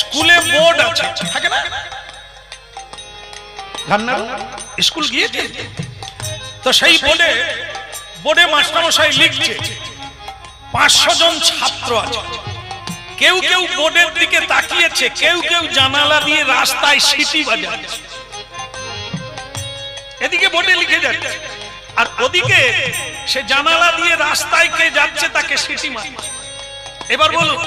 স্কুলে বোর্ড আছে। থাকে না? ঘান্নার স্কুল গিয়েছে? তো সেই বোর্ডে বোর্ডে মাস্টারমশাই লিখছে পাঁচশো জন ছাত্র আছে। কেউ কেউ বোর্ডের দিকে তাকিয়েছে কেউ কেউ জানালা দিয়ে রাস্তায় সিটি বাজাচ্ছে। এদিকে বোর্ডে লিখে যাচ্ছে আর ওদিকে সে জানালা দিয়ে রাস্তায় কে যাচ্ছে তাকে সিটি মারছে। এবার বলুন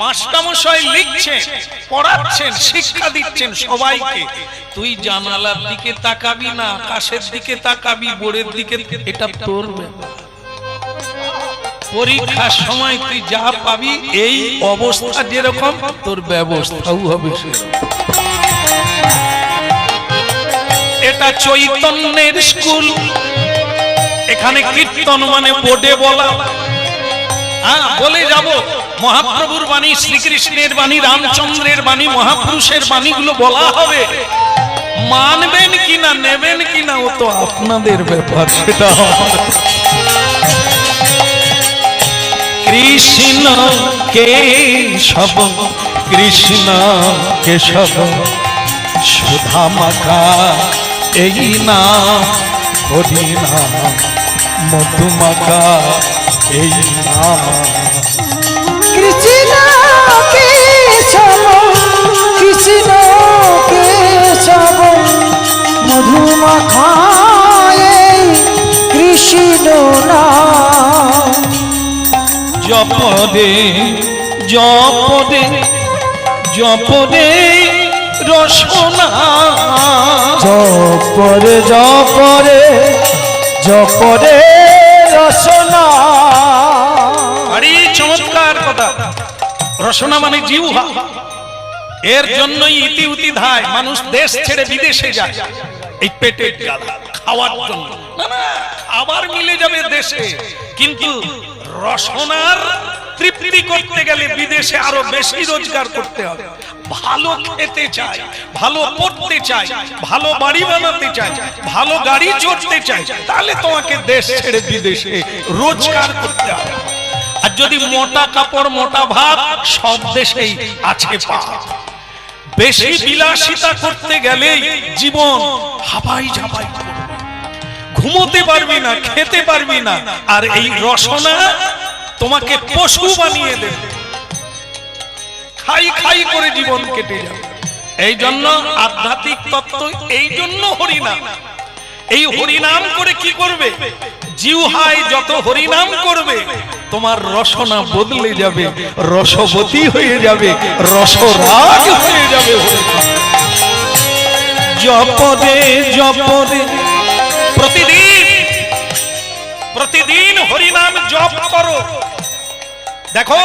মাস্টারমশাই লিখছেন, পড়াচ্ছেন, শিক্ষা দিচ্ছেন সবাইকে। তুই জানালার দিকে তাকাবি না আকাশের দিকে তাকাবি বোর্ডের দিকে, এটা তোর পরীক্ষার সময় তুই যা পাবি, এই অবস্থা যেরকম, তোর ব্যবস্থাও হবে এটা চৈতন্যের স্কুল। এখানে কীর্তন মানে বোর্ডে বলা। হ্যাঁ বলে যাব। মহাপ্রভুর বাণী, শ্রীকৃষ্ণের বাণী, রামচন্দ্রের বাণী, মহাপুরুষের বাণীগুলো বলা হবে মানবেন কিনা, নেবেন কিনা, ও তো আপনাদের ব্যাপার, সেটা। কৃষ্ণ কেশব কৃষ্ণ কেশব সুধা মাখা এই না, হরি মধুমাখা এই না কৃষ্ণ কেশব কৃষ্ণ কেশব মধুমাখায় কৃষ্ণ নাম। জপদে জপদে জপদে রসনা। জপরে জপরে জপরে রসনা। রসনা মানে জিহ্বা এর জন্যই ইতি উতি ধায়, মানুষ দেশ ছেড়ে বিদেশে যায়। এই পেটের খাওয়ার জন্য। না মিলে যাবে দেশে। কিন্তু রসনার তৃপ্তি করতে গেলে বিদেশে আরও বেশি রোজগার করতে হবে। ভালো খেতে চাই, ভালো পড়তে চাই, ভালো বাড়ি বানাতে চাই, ভালো গাড়ি চড়তে চাই, তাহলে তোমাকে দেশ ছেড়ে বিদেশে রোজগার করতে হবে। যদি মোটা কাপড়, মোটা ভাত সব দেশেই আছে পাপ বেশি বিলাসিতা করতে গেলে জীবন হাবাই করবে। ঘুমোতে পারবি না, খেতে পারবি না, আর এই রসনা তোমাকে পশু বানিয়ে দেবে। খাই খাই করে জীবন কেটে যাবে। এই জন্য আধ্যাত্মিক তত্ত্ব, এই জন্য হরিনাম। এই হরিনাম করে কি করবে? জিউহায় যত হরিনাম করবে, তোমার রসনা বদলে যাবে, রসবতী হয়ে যাবে রসরাজ হয়ে যাবে। জপদে জপদে। প্রতিদিন প্রতিদিন হরিনাম জপ করো। দেখো,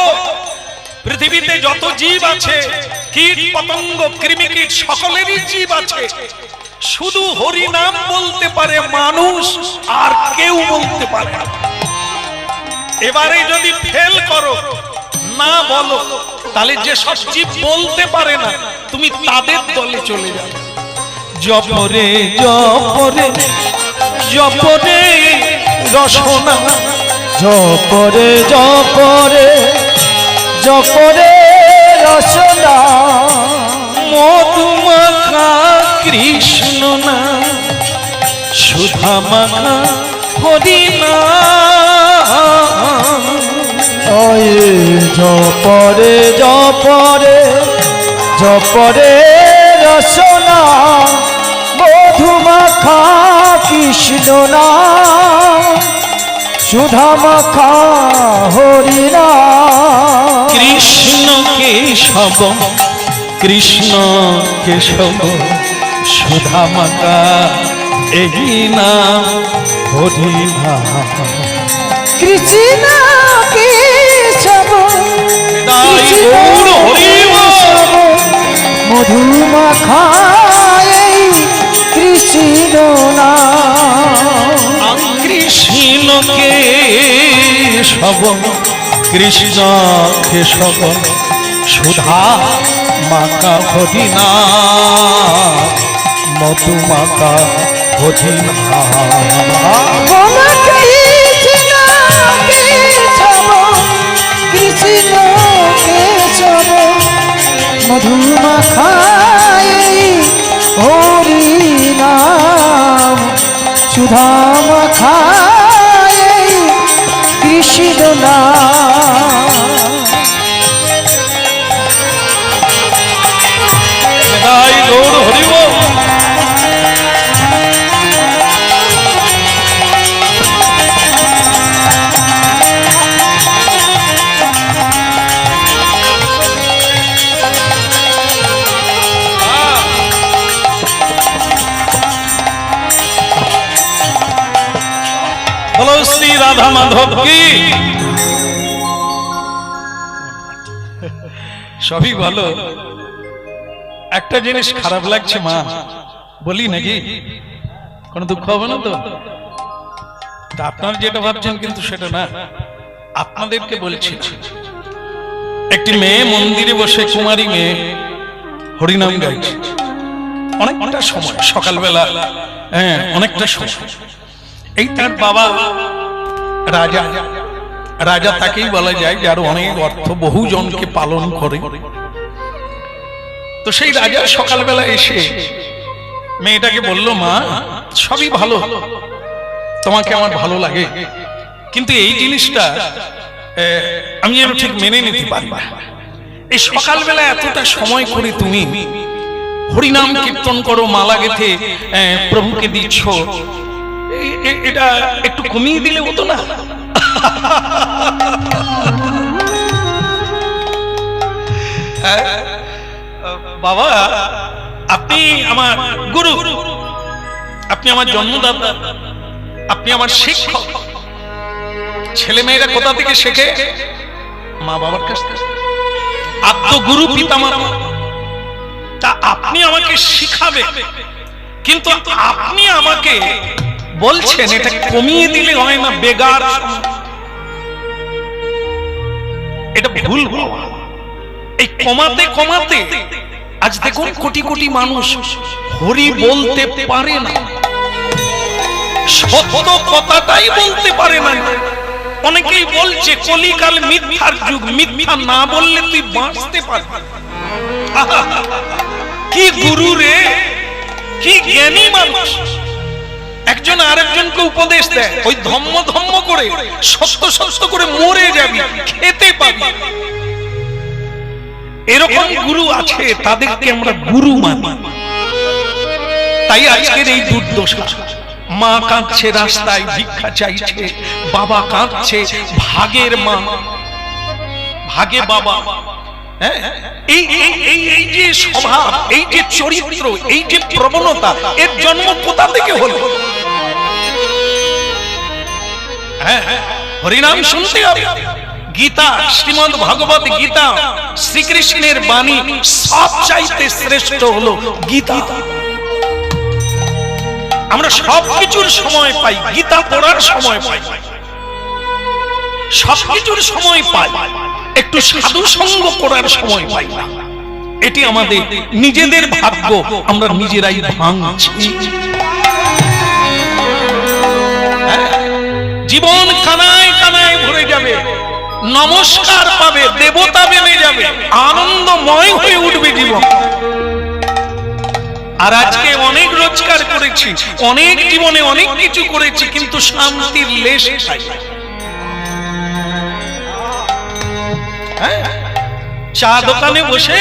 পৃথিবীতে যত জীব আছে, কীট পতঙ্গ, কৃমিকীট, সকলেরই জীব আছে। শুধু হরিনাম বলতে পারে মানুষ, আর কেউ বলতে পারে। এবারে যদি ফেল করো, না বলো, তাহলে যে সব জীব বলতে পারে না, তুমি তাদের দলে চলে যাবে জপরে জপরে জপরে রসনা জপরে জপরে জপরে রসনা, মধুমাখা কৃষ্ণ না সুধা মাখা হরি না জপরে জপরে জপরে রসনা মধুমাখা কৃষ্ণ না সুধা মাখা হরিনা কৃষ্ণ কেশব কৃষ্ণ কেশব। সুধা মাখা এই না হরি না কৃষ্ণ কেশব। কেশব মধুমাখায় কৃষ্ণ না কৃষ্ণ কেশব কৃষ্ণ কেশব সুধা মাকা হরিনা মধু মাকা হরিনা বল কৃষ্ণ কেশব কৃষ্ণ কেশব মধু হরি নাম সুধা মাখায় নাম। রাধা মাধব কি? সবই ভালো। একটা জিনিস খারাপ লাগছে, মা। বলি নাকি? কোনো দুঃখ হবে না তো আপনার যেটা ভাবছেন কিন্তু সেটা না। আপনাদেরকে বলছি, একটি মেয়ে মন্দিরে বসে কুমারী মেয়ে হরিনাম গাইছে। অনেকটা সময়, সকালবেলা। হ্যাঁ অনেকটা সময়। এই তার বাবা রাজা রাজা তাকেই বলা যায় যার অনেক অর্থ বহু জনকে পালন করে। তো সেই রাজা সকালবেলা এসে মেয়েটাকে বলল, মা, সবই ভালো। তোমাকে আমার ভালো লাগে। কিন্তু এই জিনিসটা আমি যেন ঠিক মেনে নিতে পারি এই সকালবেলা এতটা সময় করে তুমি হরিনাম কীর্তন করো, মালা গেথে প্রভুকে দিচ্ছ। এটা একটু কমিয়ে দিলে হতো না? বাবা, আপনি আমার গুরু। আপনি আমার জন্মদাতা। আপনি আমার শিক্ষক। ছেলে মেয়েরা কোথা থেকে শেখে? মা বাবার কাছ থেকে। আত্ম গুরু পিতা তা আপনি আমাকে শিখাবে। কিন্তু আপনি আমাকে বলছেন, এটা কমিয়ে দিলে হয় না, বেগার। এটা ভুল এই কমাতে কমাতে আজ দেখুন কোটি কোটি মানুষ হরি বলতে পারে না। সত্য কথাটাই বলতে পারে না। অনেকেই বলছে, কলিকাল মিথ্যার যুগ, মিথ্যা না বললে তুই বাঁচতে পারবি! কি গুরু রে, কি জ্ঞানী মানুষ। একজন আরেকজনকে উপদেশ দেয়। ওই ধম্ম ধম্ম করে, সত্য সত্য করে মরে যাবি, খেতে পাবি। এরকম গুরু আছে, তাদেরকে আমরা গুরু মানি। তাই আজকের এই দুর্দশা। মা কাঁদছে, রাস্তায় ভিক্ষা চাইছে, বাবা কাঁদছে, ভাগের মা, ভাগে বাবা। হ্যাঁ? এই এই এই এই যে স্বভাব, এই যে চরিত্র, এই যে প্রবণতা, এর জন্ম কোথা থেকে হলো? হ্যাঁ হ্যাঁ, হরিনাম শুনতে হবে। গীতা শ্রীমদ ভগবত গীতা শ্রীকৃষ্ণের বাণী সব চাইতে শ্রেষ্ঠ হলো গীতা। আমরা সব কিছুর সময় পাই গীতা পড়ার সময় পাই। সব কিছুর সময় পাই একটু সাধু সঙ্গ করার সময় পাই না। এটি আমাদের নিজেদের ভাগ্য আমরা নিজেরাই ভাঙছি। জীবন কানায় কানায় ভরে যাবে। নমস্কার পাবে, দেবতা বেনে যাবে। আনন্দময় হয়ে উঠবে জীবন। আর আজকে অনেক রোজগার করেছি, অনেক জীবনে অনেক কিছু করেছি, কিন্তু শান্তির লেশ হ্যাঁ? চা দোকানে বসে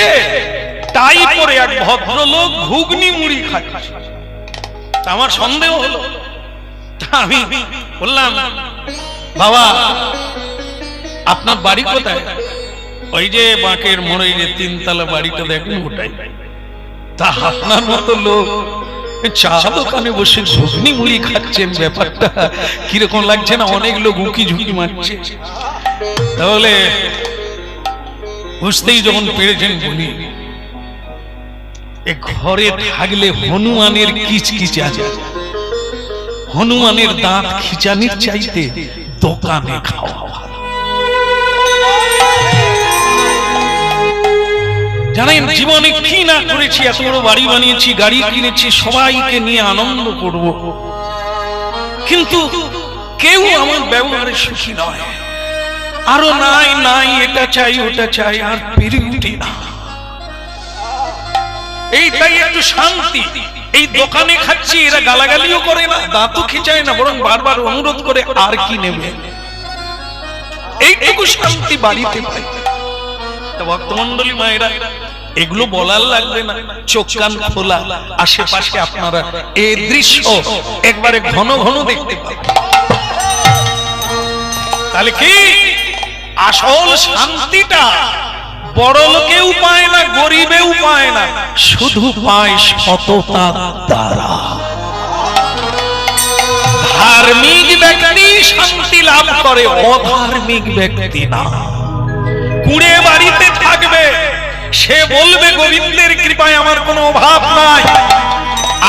টাই পরে এক ভদ্রলোক ঘুগনি মুড়ি খাচ্ছে। আমার সন্দেহ হলো। আমি বললাম, বাবা, আপনার বাড়ি কোথায়? ওই যে বাঁকের মোড়ে যে তিনতলা বাড়িটা ওটাই। তা আপনার মতো লোক চা দোকানে বসে ঘুগনি মুড়ি খাচ্ছেন ব্যাপারটা কীরকম লাগছে না? অনেক লোক উকি ঝুঁকি মারছে। তাহলে বুঝতেই যখন পেরেছেন বলি, এ ঘরে থাকলে হনুমানের কিচ আছে হনুমানের দাঁত খিচানির চাইতে দোকানে খাওয়া জানেন, জীবনে কি না করেছি এত বড় বাড়ি বানিয়েছি, গাড়ি কিনেছি, সবাইকে নিয়ে আনন্দ করব। কিন্তু কেউ আমার ব্যবহারে সুখী নয়। আরও নাই নাই, এটা চাই, ওটা চাই, আর পেরে উঠি না। এইটাই একটু শান্তি। এই দোকানে খাচ্ছি, এরা গালাগালিও করে না, দাঁতও খিচায় না, বরং বারবার অনুরোধ করে আর কি নেবে? এইটুকু শান্তি বাড়িতে ভক্তমন্ডলী মায়েরা, এগুলো বলার লাগবে না, চোখ কান খোলা, আশেপাশে আপনারা এই দৃশ্য একবারে ঘন ঘন দেখতে তাহলে কি? আসল শান্তিটা বড় লোকেও পায় না, গরিবেও পায় না, শুধু পায় সততা দ্বারা। ধার্মিক ব্যক্তি শান্তি লাভ করে, অধার্মিক ব্যক্তি না। কুড়ে বাড়িতে থাকবে, সে বলবে, গোবিন্দের কৃপায় আমার কোনো অভাব নাই।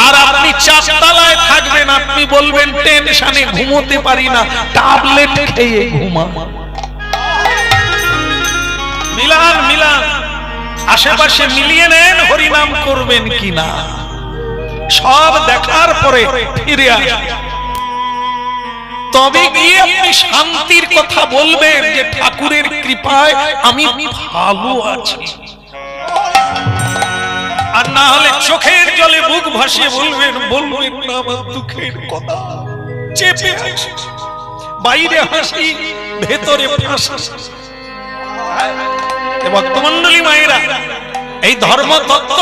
আর আপনি চারতলায় থাকবেন, আপনি বলবেন, টেনশনে ঘুমোতে পারি না, ট্যাবলেট খেয়ে ঘুমা মিলান মিলান। আশেপাশে মিলিয়ে নেন, হরিনাম করবেন কিনা? সব দেখার পরে ফিরে আসবেন তবে গিয়ে আপনি শান্তির কথা বলবেন যে ঠাকুরের কৃপায় আমি ভালো আছি। আর না হলে চোখের জলে বুক ভাসিয়ে বলবেন বলবেন না আমার দুঃখের কথা। চেপে। বাইরে হাসি, ভেতরে ফাঁসি। ভক্তমন্ডলী মায়েরা, এই ধর্ম তত্ত্ব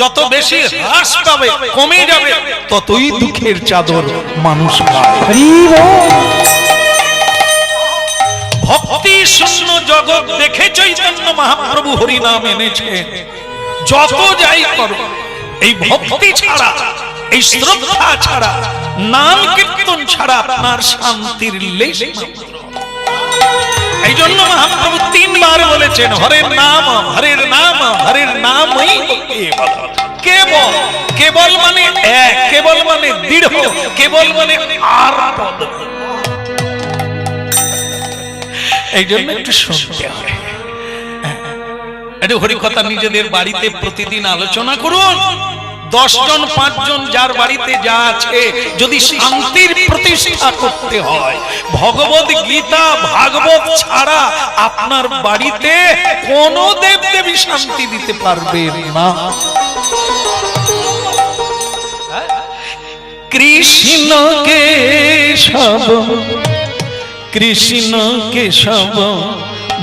যত বেশি হ্রাস পাবে, কমে যাবে, ততই দুঃখের চাদর মানুষ ভক্তি শূন্য জগৎ দেখে চৈতন্য মহাপ্রভু হরি নাম এনেছে যত যাই করো, এই ভক্তি ছাড়া, এই শ্রদ্ধা ছাড়া, নাম কীর্তন ছাড়া আপনার শান্তির লেশ মাত্র। এই জন্য মহাপ্রভু তিনবার বলেছেন, হরের নাম হরের নাম, হরের নামই কেবল। কেবল মানে এক, কেবল মানে দৃঢ়, কেবল মানে আর পদ এই জন্য একটু শুনতে হয় একটু নিজেদের বাড়িতে প্রতিদিন আলোচনা করুন। দশ জন পাঁচজন যার বাড়িতে যা আছে যদি শান্তির প্রতিষ্ঠা করতে হয় ভগবত গীতা ভাগবত ছাড়া আপনার বাড়িতে কোন দেব দেবী শান্তি দিতে পারবে না। কৃষ্ণ কেশব কৃষ্ণ কেশব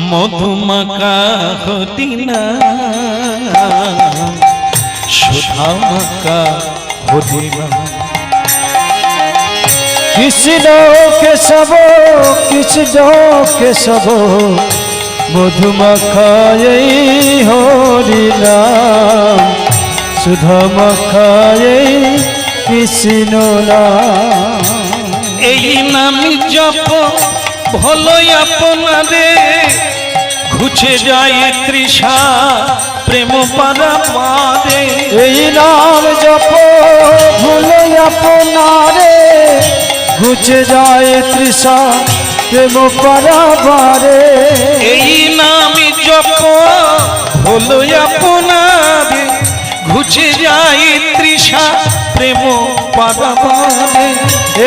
মধুমাকা হদিনা সুধামাকা হদিনা কৃষ্ণ কেশব কৃষ্ণ কেশব এই নাম জপ ভলই আপনারে ঘুচে যায় তৃষা। প্রেম পারাপারে এই নাম জপ ভুলে আপনারে। ঘুচে যায় তৃষা প্রেম পারাবারে এই নাম জপ হলো আপনারে। ঘুচে যায় তৃষা প্রেম পারাপারে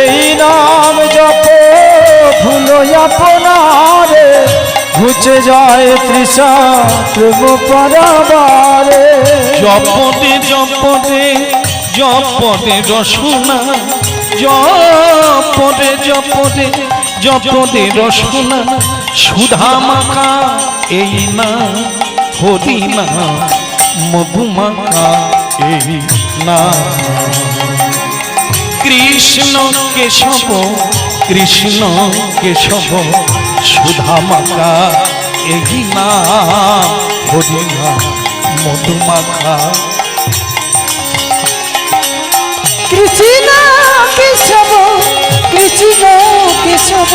এই নাম জপ ভুলো আপনারে। ঘুচে যায় তৃষা প্রেম পারাবারে। জপদে জপদে জপদে রসুনা জপদে জপদে জপদে রসুনা, সুধা মাখা, এই না, হরি না মধুমাখা এই না। কৃষ্ণ কেশব কৃষ্ণ কেশব সুধা মাখা এই না হরি না মধুমাখা কৃষ্ণ কেশব কৃষ্ণ কেশব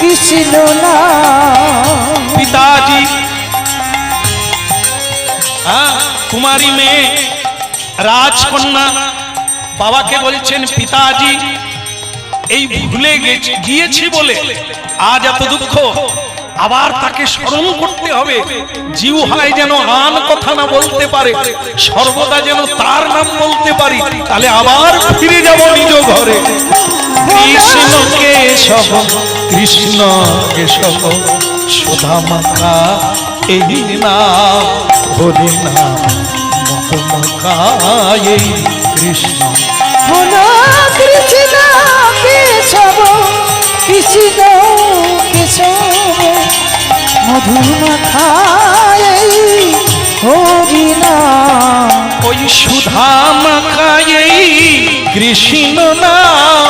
কৃষ্ণ নাম পিতাজি হ্যাঁ, কুমারী মেয়ে রাজকন্যা, বাবাকে বলছেন, পিতাজি, এই ভুলে গিয়েছি বলে আজ এত দুঃখ। আবার তাকে স্মরণ করতে হবে। জিউ হয় যেন আন কথা না বলতে পারে, সর্বদা যেন তার নাম বলতে পারি, তাহলে আবার ফিরে যাব নিজ ঘরে। কৃষ্ণ কেশ কেশব কৃষ্ণ কেশব সুধা মাখা এই নাম হরি নাম এই কৃষ্ণ। হলো কৃষ্ণ কেশব কৃষ্ণ কেশব মধুমাখায় হরি নাম। ওই সুধা মাখা এই কৃষ্ণ নাম।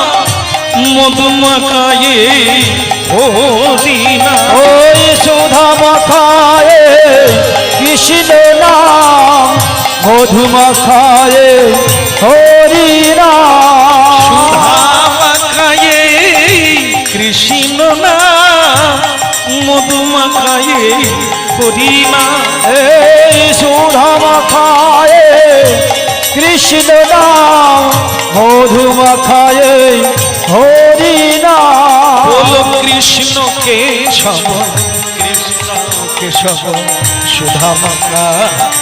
মধুমাখায়ে হরি নাম। ওই সুধা কৃষ্ণ মধুমাখায় হরি সুধামাখায়ে কৃষ্ণ নাম। মধুমাখায়ে হরি নাম এই সুধা মাখায় কৃষ্ণ নাম মধুমাখায় হরি কৃষ্ণ কেশব কৃষ্ণ কেশব সুধামাখা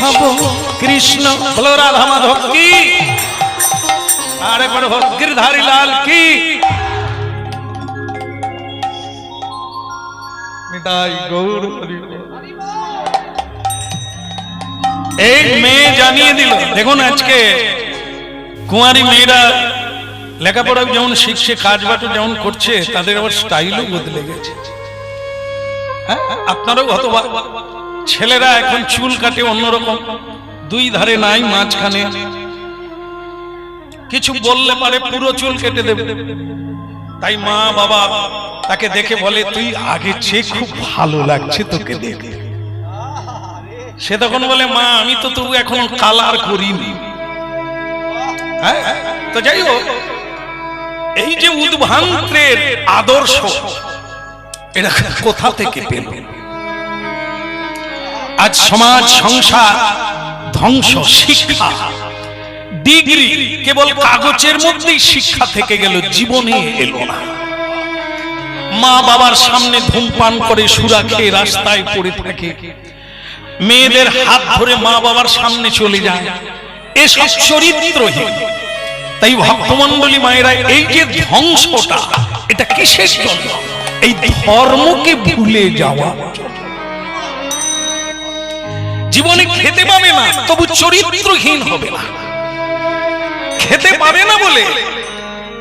কেশব কৃষ্ণ, বলো রাধা মাধব কি? আরে বড় গিরধারী লাল কি? নিতাই গৌর এই মেয়ে জানিয়ে দিল, দেখুন আজকে কুমারী মেয়েরা লেখাপড়া যেমন শিখছে কাজ বাটো যেমন করছে, তাদের আবার স্টাইলও বদলে গেছে। হ্যাঁ আপনারও হতবা ছেলেরা এখন চুল কাটে অন্যরকম। দুই ধারে নাই, মাঝখানে। কিছু বললে পারে পুরো চুল কেটে দেবে। তাই মা বাবা তাকে দেখে বলে, তুই আগে চেয়ে খুব ভালো লাগছে তোকে দেখে সে তখন বলে, মা, আমি তো তবু এখন কালার করিনি। হ্যাঁ তো যাই হোক, এই যে উদ্ভ্রান্তের আদর্শ, এটা কোথা থেকে পেল? আজ সমাজ, সংসার, ধ্বংস, শিক্ষা। ডিগ্রি কেবল কাগজের মধ্যেই শিক্ষা থেকে গেল, জীবনে এলো না। মা বাবার সামনে ধূমপান করে সুরা খেয়ে রাস্তায় পড়ে থাকে। মেয়েদের হাত ধরে মা বাবার সামনে চলে যায়। এসব চরিত্রহীন। তাই ভক্তমন্ডলী মায়েরা, এই যে ধ্বংসটা, এটা কিসের জন্য? এই ধর্মকে ভুলে যাওয়া। জীবনে খেতে পাবে না তবু চরিত্রহীন হবে না। খেতে পাবে না বলে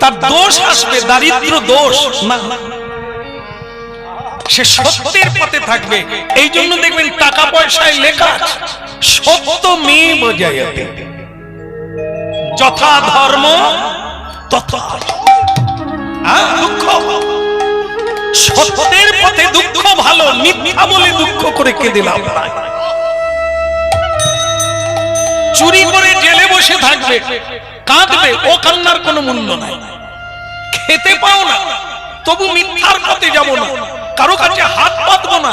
তার দোষ আসবে দারিদ্র দোষ। না। সে সত্যের পথে থাকবে এই জন্য দেখবেন টাকা পয়সায় লেখা সত্য মেয়ে বজায়াতে। যথা ধর্ম তথা হ্যাঁ, দুঃখ। সত্যের পথে দুঃখ ভালো মিথ্যা বলে দুঃখ করে কেঁদে লাভ নাই। চুরি করে জেলে বসে থাকবে, কাঁদবে, ও কান্নার কোনো মূল্য নাই। খেতে পাও না, তবু মিথ্যার পথে যাব না, কারও কাছে হাত পাতবো না